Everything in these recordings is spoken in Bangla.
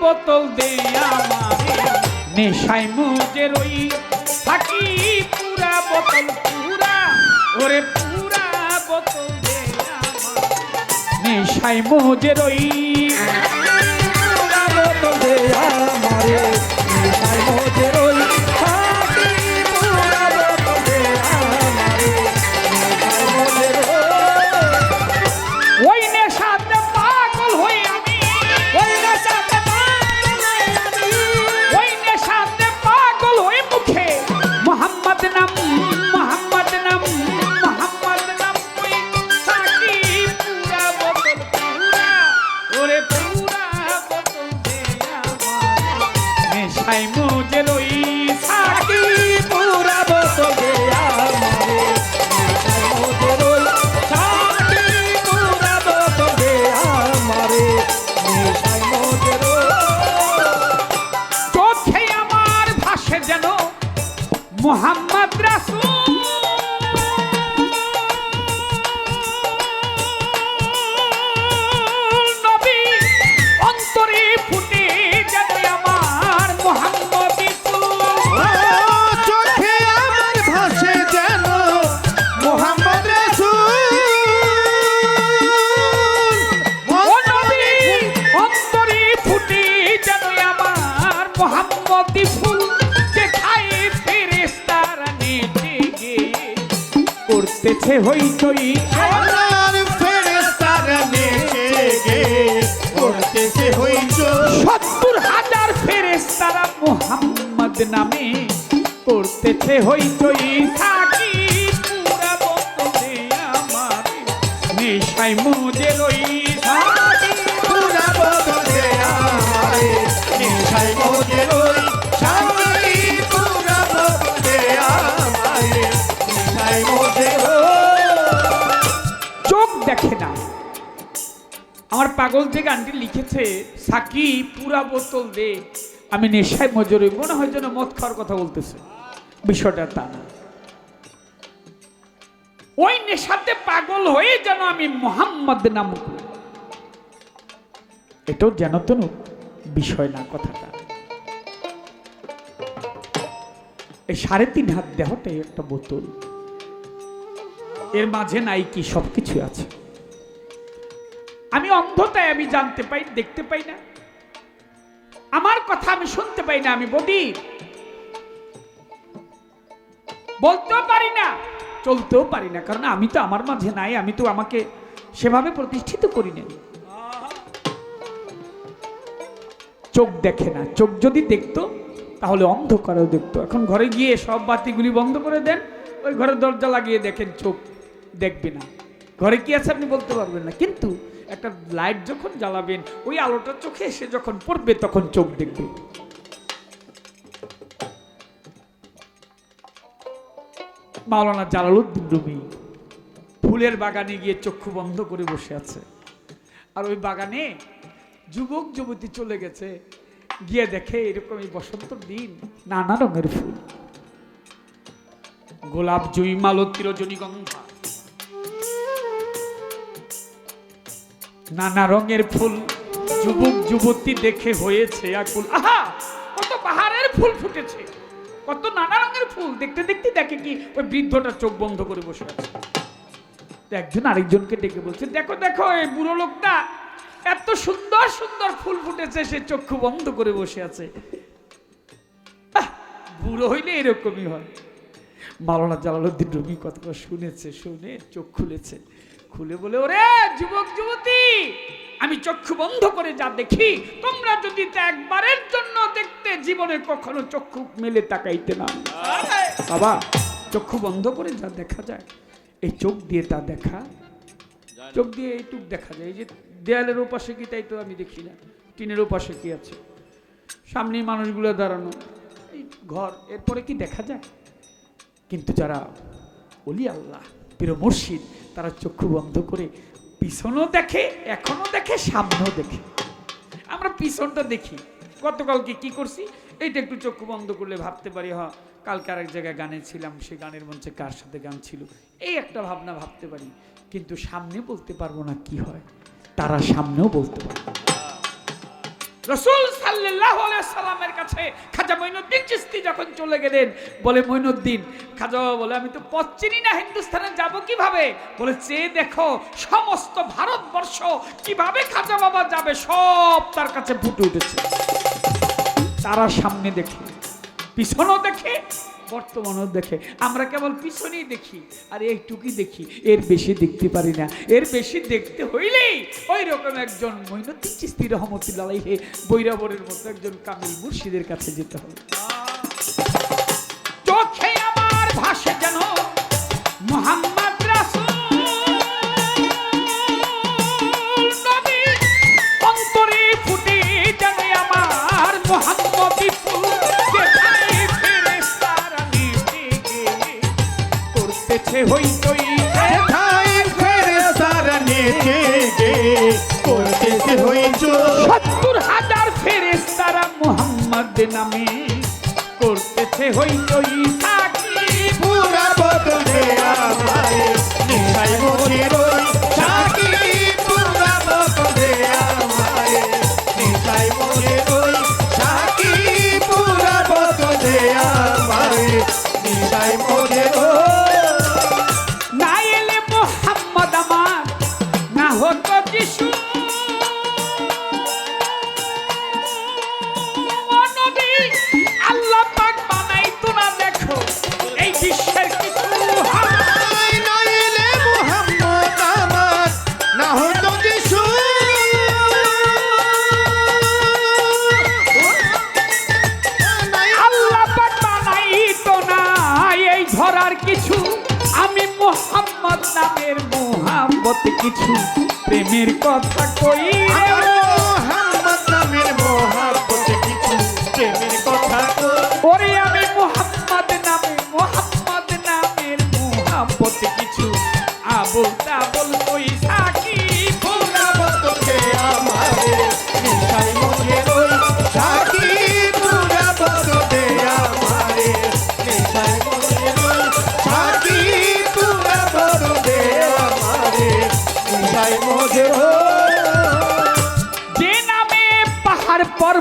বোতল দে আমারে নেশাই মুজে রই থাকি পুরা বোতল, পুরা, ওরে পুরা বোতল দেয়া নেশাই মুজে রই পুরা বোতল দেয়া আমারে মোহাম্মদ রাসূল। করতেছে হইচই। সত্তর হাজার ফেরেস তারা মোহাম্মদ নামে করতেছে হইচই। থাকি পুরা বোতলে আমার নেশাই আমার পাগল যে গানটি লিখেছে, সাকি পুরা বোতল দে। আমি নেশায় মজুরি মনে হয় যেন মদ খাওয়ার কথা বলতেছে। বিষয়টা তা না। ওই নেশাতে পাগল হয়ে যেন আমি মোহাম্মদ নাম এটাও যেন তেন বিষয় না, কথাটা। এই সাড়ে তিন হাত দেহটাই একটা বোতল। এর মাঝে নাই কি সবকিছু আছে। আমি অন্ধতায় আমি জানতে পাই, দেখতে পাই না। আমার কথা আমি শুনতে পাই না, আমি বদির বলতেও পারি না, চলতেও পারি না, কারণ আমি তো আমার মাঝে নাই, আমি তো আমাকে সেভাবে প্রতিষ্ঠিত করি নাই। চোখ দেখে না, চোখ যদি দেখতো, তাহলে অন্ধকারেও দেখতো। এখন ঘরে গিয়ে সব বাতিগুলি বন্ধ করে দেন, ওই ঘরের দরজা লাগিয়ে দেখেন, চোখ দেখবে না। ঘরে কি আছে আপনি বলতে পারবেন না, কিন্তু একটা লাইট যখন জ্বালাবেন, ওই আলোটা চোখে এসে যখন পড়বে, তখন চোখ দেখবে। মাওলানা জালালউদ্দিন রুমি ফুলের বাগানে গিয়ে চক্ষু বন্ধ করে বসে আছে। আর ওই বাগানে যুবক, যুবতী চলে গেছে। গিয়ে দেখে এরকম এই বসন্ত দিন নানা রঙের ফুল। গোলাপ জুই মালতী রজনীগন্ধা। নানা রঙের ফুল, যুবক যুবতী দেখে হয়েছে আকুল আহা! কত পাহাড়ের ফুল ফুটেছে। কত নানা রঙের ফুল। দেখতে দেখতে দেখে কি ওই বৃদ্ধটা চোখ বন্ধ করে বসে আছে। একজন আরেকজনকে ডেকে বলছে, দেখো দেখো, এই বুড়ো লোকটা এত সুন্দর সুন্দর ফুল ফুটেছে, সে চক্ষু বন্ধ করে বসে আছে। বুড়ো হইলে এরকমই হয়। মাওলানা জালালউদ্দিন রুমি কথাটা শুনেছে, শুনে চোখ খুলেছে। খুলে বলে, ওরে যুবক, যুবতী, আমি চক্ষু বন্ধ করে যা দেখি, তোমরা যদি একবারের জন্য দেখতে জীবনে কখনো চক্ষু মেলে তাকাইতে না। বাবা, চক্ষু বন্ধ করে যা দেখা যায়, এই চোখ দিয়ে তা দেখা, চোখ দিয়ে এইটুক দেখা যায়। এই যে দেয়ালের ওপাশে কি, তাই তো আমি দেখি না, টিনের ওপাশে কি আছে? সামনে মানুষগুলো দাঁড়ানো, এই ঘর, এরপরে কি দেখা যায়? কিন্তু যারা অলি আল্লাহ প্রিয় মুর্শিদ, তারা চক্ষু বন্ধ করে পিছনও দেখে এখনও দেখে, সামনেও দেখে। আমরা পিছনটা দেখি। গতকালকে কি করছি? এইটা একটু চক্ষু বন্ধ করলে ভাবতে পারি হ কালকে আরেক জায়গায় গানে ছিলাম, সে গানের মঞ্চে কার সাথে গান ছিল? এই একটা ভাবনা ভাবতে পারি। কিন্তু সামনে বলতে পারব না কি হয়। তারা সামনেও বলতে পারব। রসুল সাল্লামের কাছে খাজা মঈনুদ্দিন চিস্তি যখন চলে গেলেন, বলে, মঈনুদ্দিন, খাজা বলে, আমি তো পথ চিনি না হিন্দুস্থানে যাব কীভাবে? বলে চেয়ে দেখো সমস্ত ভারতবর্ষ কীভাবে খাজা বাবা যাবে, সব তার কাছে ফুটে উঠেছে। তারা সামনে দেখে, পিছনও দেখে বর্তমানও দেখে। আমরা কেবল পিছনেই দেখি, আর এইটুকুই দেখি। এর বেশি দেখতে পারি না। এর বেশি দেখতে হইলেই ওই রকম একজন মৈনতি চিস্তি রহমতুল্লাহ বৈরাবরের মতো একজন কামিল মুর্শিদের কাছে যেতে হবে। নামে করতেছে হইচই সাকিব ধরার কিছু আমি মোহাম্মদ নামের মোহাম্মত কিছু। প্রেমের কথা কই? মোহাম্মদ নামের কিছু প্রেমের কথা কই। ওরে আমি মোহাম্মদ নামে মোহাম্মদ নামের মোহাম্মত কিছু। আবুল তাবুল কই? পাহাড়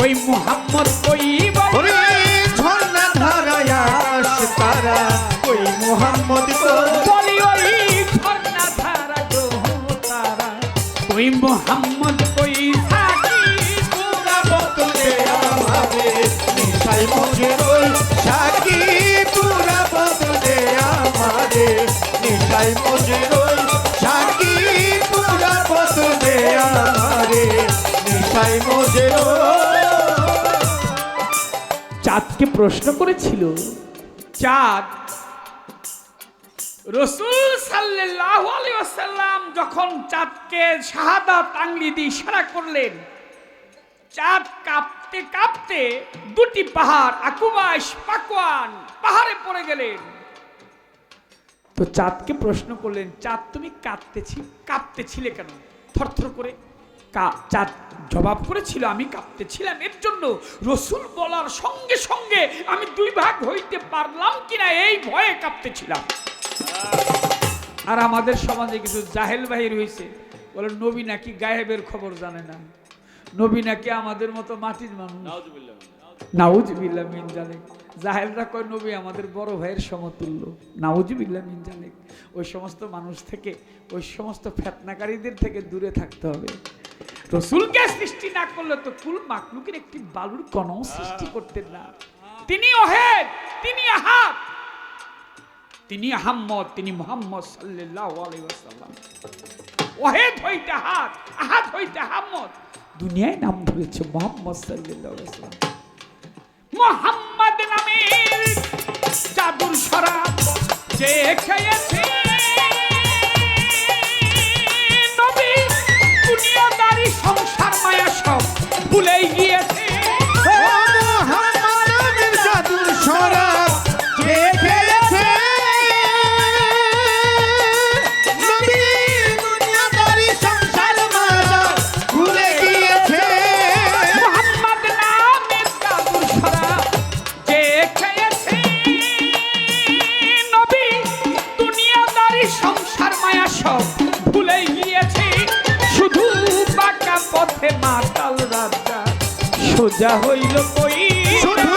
কই মোহাম্মদ কই ঝর্ণা ধারায় আসে তারা কই মোহাম্মদ কই ঝর্ণা ধারা তারা কই মোহাম্মদ চাঁদকে প্রশ্ন করেছিল, চাঁদ রসুল সাল্লাল্লাহু আলাইহি ওয়াসাল্লাম যখন চাঁদকে শাহাদাত আঙ্গলি দিয়ে ইশারা করলেন, চাঁদ কাঁপতে কাঁপতে দুটি পাহাড় আকুমাস পাকওয়ান পাহাড়ে পড়ে গেলেন। তো চাঁদকে প্রশ্ন করলেন, চাঁদ তুমি কাঁদতেছি, কাঁপতেছিলে কেন? থরথর করে চাঁদ জবাব করেছিল আমি কাঁপতেছিলাম। এর জন্য রসুল বলার সঙ্গে সঙ্গে আমি দুই ভাগ হইতে পারলাম কিনা এই ভয়ে কাঁপতেছিলাম। আর আমাদের সমাজে কিছু জাহেল বাহির হয়েছে বলে নবী নাকি গায়েবের খবর জানে না। নবী নাকি আমাদের মতো মাটির মানুষ। নাউজবিল্লা মিন জালেক। জাহেলরা কয় নবী আমাদের বড় ভাইয়ের সমতুল্য। নাউজবিল্লা মিন জালেক। ওই সমস্ত মানুষ থেকে ওই সমস্ত ফেতনাকারীদের থেকে দূরে থাকতে হবে। সৃষ্টি না করলে তো কুল মাকলুকের একটি বালুর সৃষ্টি করতেন না। তিনি অহেদ তিনি আহাদ তিনি আহাম্মদ, তিনি মোহাম্মদ ওহেদ হইতে আহাদ হইতে আহাম্মদ। দুনিয়ায় নাম ধরেছে মোহাম্মদ সাল্লাল্লাহু মোহাম্মদ নামের জাদুর শরাব যে খেয়েছে ভুলেই গিয়েছে। ও মোহাম্মদ সোজা হইল কই? শুধু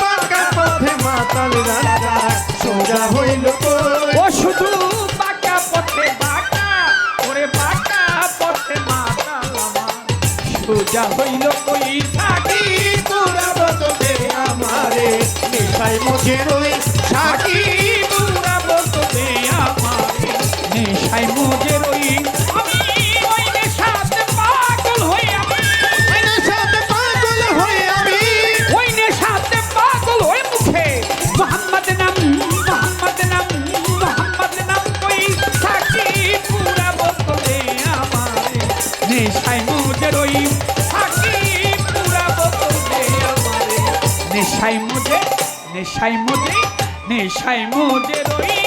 বাঁকা পথে মাতাল রাজা সোজা হইল কই? ও শুধু বাঁকা পথে বাঁকা ওরে বাঁকা পথে মাতাল আমার। সোজা হইল কই? থাকি পুরাবো তোকে আমারে নেশায় মুখে রই সাকি নেশায় মজে নেশায় মজে রই